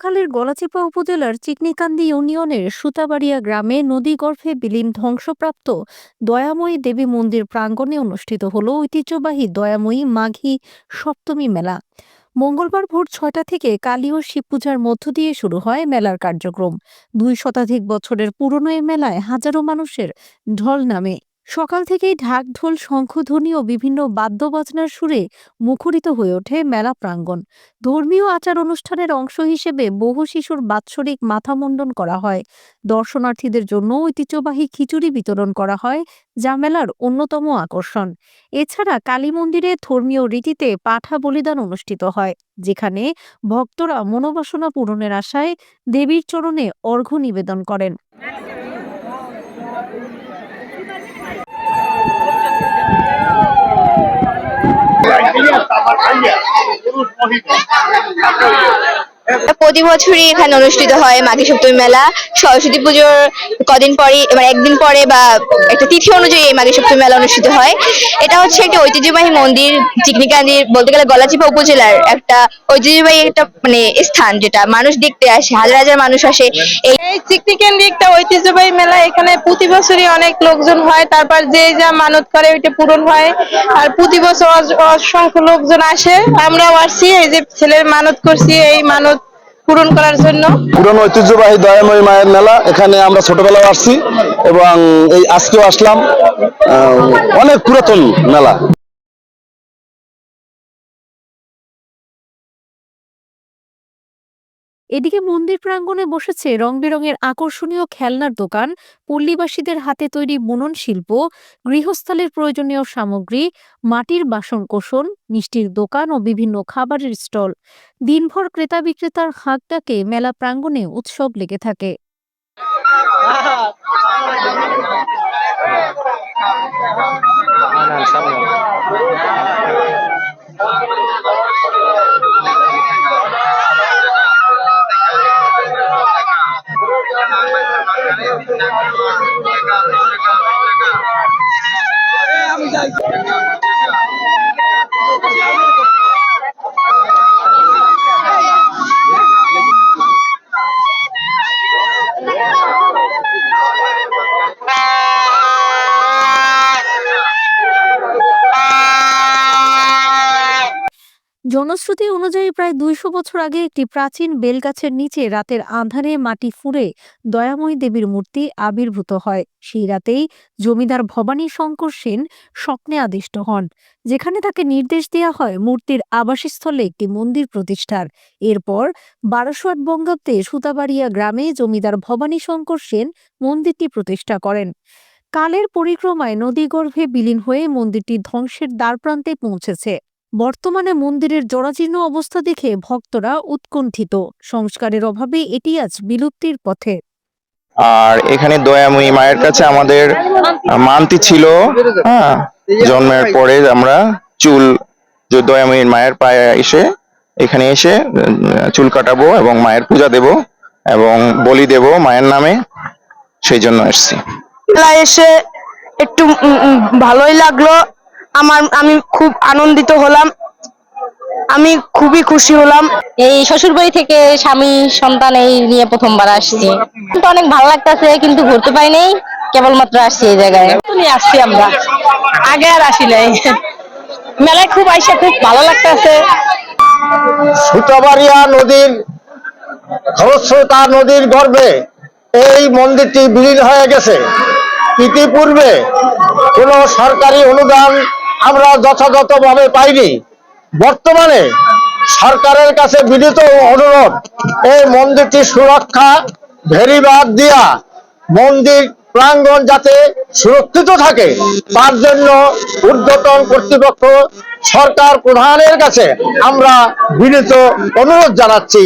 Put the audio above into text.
গলাচিপা উপজেলার চিকনিকান্দি ইউনিয়নের সুতাবাড়িয়া গ্রামে নদীগর্ভে বিলীন ধ্বংসপ্রাপ্ত দয়াময়ী দেবী মন্দির প্রাঙ্গণে অনুষ্ঠিত হল ঐতিহ্যবাহী দয়াময়ী মাঘী সপ্তমী মেলা। মঙ্গলবার ভোর ছয়টা থেকে কালী ও শিব পূজার মধ্য দিয়ে শুরু হয় মেলার কার্যক্রম। দুই শতাধিক বছরের পুরনো এই মেলায় হাজারো মানুষের ঢল নামে। সকাল থেকেই ঢাক, ঢোল, শঙ্খধ্বনি ও বিভিন্ন বাদ্যবাজনার সুরে মুখরিত হয়ে ওঠে মেলা প্রাঙ্গণ। ধর্মীয় আচার অনুষ্ঠানের অংশ হিসেবে বহু শিশুর বাৎসরিক মাথা মুন্ডন করা হয়। দর্শনার্থীদের জন্য ঐতিহ্যবাহী খিচুড়ি বিতরণ করা হয়, যা মেলার অন্যতম আকর্ষণ। এছাড়া কালী মন্দিরে ধর্মীয় রীতিতে পাঠা বলিদান অনুষ্ঠিত হয়, যেখানে ভক্তরা মনোবাসনা পূরণের আশায় দেবীর চরণে অর্ঘ্য নিবেদন করেন। পুরুষ মহিলা। প্রতি বছরই এখানে অনুষ্ঠিত হয় মাঘী সপ্তমী মেলা। সরস্বতী পুজোর কদিন পরে মানে একদিন পরে বা একটা তিথি অনুযায়ী এই মাঘী সপ্তমী মেলা অনুষ্ঠিত হয়। এটা হচ্ছে একটা ঐতিহ্যবাহী মন্দির চিকনিকান্দির বলতে গেলে গলাচিপা উপজেলার একটা ঐতিহ্যবাহী একটা মানে স্থান যেটা মানুষ দেখতে আসে, হাজার হাজার মানুষ আসে। এই এই চিকনি ক্যান্ডি একটা ঐতিহ্যবাহী মেলা, এখানে প্রতি বছরই অনেক লোকজন হয়। তারপর যে যা মানত করে, ওইটা পূরণ হয়। আর প্রতি বছর অসংখ্য লোকজন আসে। আমরাও আসছি এই যে ছেলের মানত করছি, এই মানত পূরণ করার জন্য। পুরনো ঐতিহ্যবাহী দয়াময়ী মায়ের মেলা, এখানে আমরা ছোটবেলায় আসছি এবং এই আজকেও আসলাম। অনেক পুরাতন মেলা। এদিকে মন্দির প্রাঙ্গণে বসেছে রং বেরঙের আকর্ষণীয় খেলনার দোকান, পল্লীবাসীদের হাতে তৈরি বুনন শিল্প গৃহস্থলের প্রয়োজনীয় সামগ্রী, মাটির বাসন কোষণ মিষ্টির দোকান ও বিভিন্ন খাবারের স্টল। দিনভর ক্রেতা বিক্রেতার হাঁকটাকে মেলা প্রাঙ্গণে উৎসব লেগে থাকে। জনশ্রুতি অনুযায়ী প্রায় দুইশো বছর আগে একটি প্রাচীন বেলগাছের নিচে রাতের আঁধারে মাটি ফুঁড়ে দয়াময়ী দেবীর মূর্তি আবির্ভূত হয়। সেই রাতেই জমিদার ভবানী শঙ্কর সেন স্বপ্নে আদিষ্ট হন, যেখানে তাকে নির্দেশ দেওয়া হয় মূর্তির আবাসস্থলে একটি মন্দির প্রতিষ্ঠার। এরপর বারোশো আট বঙ্গাব্দে সুতাবাড়িয়া গ্রামে জমিদার ভবানী শঙ্কর সেন মন্দিরটি প্রতিষ্ঠা করেন। কালের পরিক্রমায় নদীগর্ভে বিলীন হয়ে মন্দিরটি ধ্বংসের দ্বারপ্রান্তে পৌঁছেছে। বর্তমানে মন্দিরের জরাজীর্ণ অবস্থা দেখে ভক্তরা উৎকণ্ঠিত। সংস্কারের অভাবে এটি আজ বিলুপ্তির পথে। আর এখানে দয়াময়ী মায়ের কাছে আমাদের মানতি ছিল হ্যাঁ জন্মের পরে আমরা চুল যে দয়াময়ীর মায়ের পায়ে এসে এখানে এসে চুল কাটাবো এবং মায়ের পূজা দেব এবং বলি দেব মায়ের নামে সেই জন্য এসেছি। এসে একটু ভালোই লাগল। আমার আমি খুব আনন্দিত হলাম। আমি খুবই খুশি হলাম। এই শ্বশুর বাড়ি থেকে স্বামী সন্তান এই নিয়ে প্রথমবার আসছি। কিন্তু অনেক ভালো লাগতেছে কিন্তু ঘুরতে পাই নাই। কেবলমাত্র আসছি এই জায়গায়। নিয়ে আসছি আমরা। আগে আর আসি নাই। মেলায় খুব আইসা খুব ভালো লাগতেছে। সুতাবাড়িয়া নদীর খরস্রোতা নদীর গর্ভে এই মন্দিরটি বিলীন হয়ে গেছে। ইতিপূর্বে কোনো সরকারি অনুদান আমরা যথাযথভাবে পাইনি। বর্তমানে সরকারের কাছে বিনীত অনুরোধ, এই মন্দিরটি সুরক্ষা ভেরিবাদ দিয়া মন্দির প্রাঙ্গণ যাতে সুরক্ষিত থাকে, তার জন্য ঊর্ধ্বতন কর্তৃপক্ষ সরকার প্রধানের কাছে আমরা বিনীত অনুরোধ জানাচ্ছি।